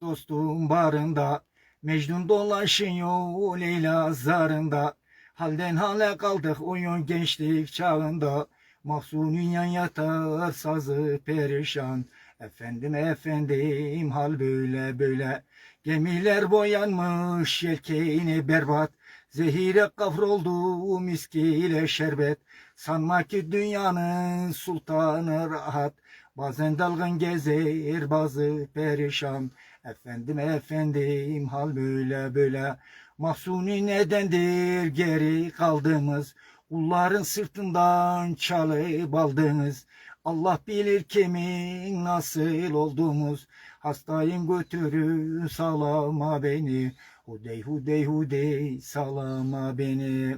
dostum barında Mecnun dolaşıyor Leyla zarında. Halden hale kaldık oyun gençlik çağında. Mahzunun yan yatar sazı perişan. Efendim efendim hal böyle böyle. Gemiler boyanmış yelkeğini berbat. Zehire kavroldu miskiyle şerbet. Sanma ki dünyanın sultanı rahat. Bazen dalgın gezer bazı perişan Efendim efendim hal böyle böyle. Mahsuni nedendir geri kaldığımız? Kulların sırtından çalıp aldığınız Allah bilir kimin nasıl olduğumuz? Hastayım götürün salama beni. Hudey hudey hudey salama beni.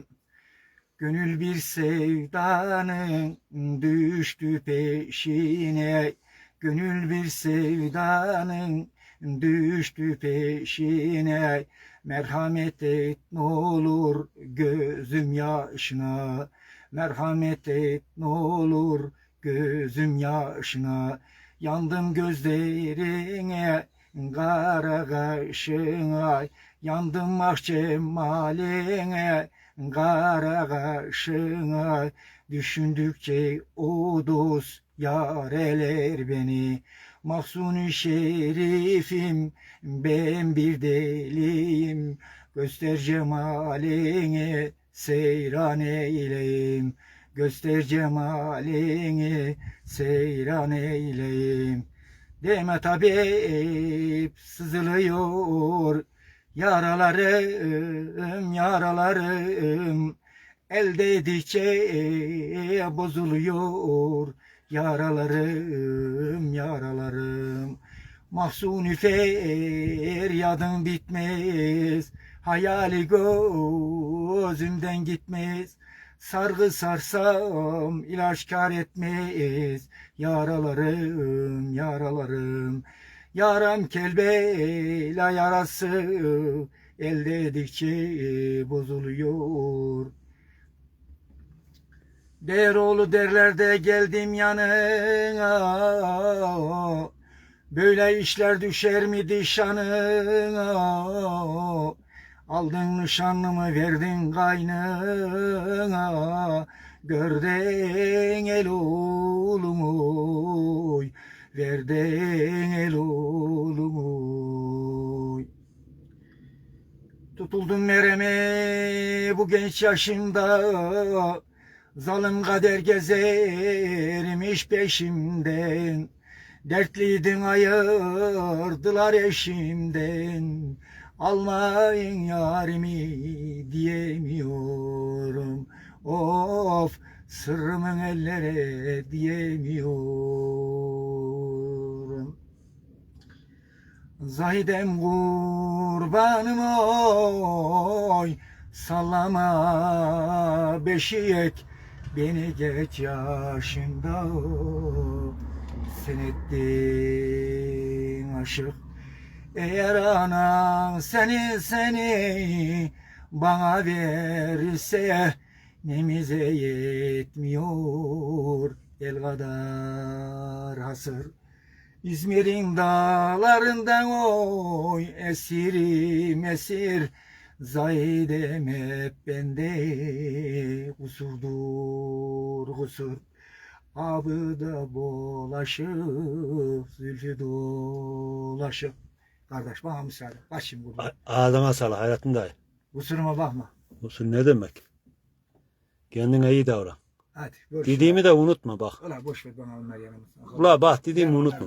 Gönül bir sevdanın düştü peşine. Gönül bir sevdanın düştü peşine Merhamet et ne olur gözüm yaşına. Merhamet et ne olur gözüm yaşına. Yandım gözlerine kara kaşına. Yandım ah cemaline kara kaşına. Düşündükçe o dost yareler beni Mahzun-ı şerifim. Ben bir deliyim Göster cemalini seyran eyleyim. Göster cemalini seyran eyleyim. Demet Habib sızılıyor. Yaralarım yaralarım. El değdikçe bozuluyor Yaralarım yaralarım. Mahzun feryadın bitmez. Hayali gözümden gitmez. Sargı sarsam ilaç kar etmez. Yaralarım yaralarım. Yaram kelbeyla yarası El değdikçe bozuluyor Deroğlu derlerde geldim yanına. Böyle işler düşer mi dişanına? Aldın nişanlımı verdin kaynına Gördün el oğlumu Verdin el oğlumu. Tutuldum mereme bu genç yaşımda Zalim kader gezermiş peşimden. Dertliydin ayırdılar eşimden. Almayın yarimi diyemiyorum. Of sırrımın ellere diyemiyorum. Zahidem kurbanım oy Sallama beşiyek Beni geç yaşında Sen ettin aşık. Eğer anan seni seni Bana verirse Nemize yetmiyor El kadar hasır. İzmir'in dağlarından oy esirim esir Zahidem hep bende kusurdur kusur Abı da bulaşık zülfü dolaşık Kardeş bana müsaade başım burada A- Ağzına sağlık hayatım dayı. Kusuruma bakma Usul ne demek? Kendine iyi davran. Hadi Dediğimi de unutma bak. Ulan boş ver bana onlar yanımızda Ula bak dediğimi unutma.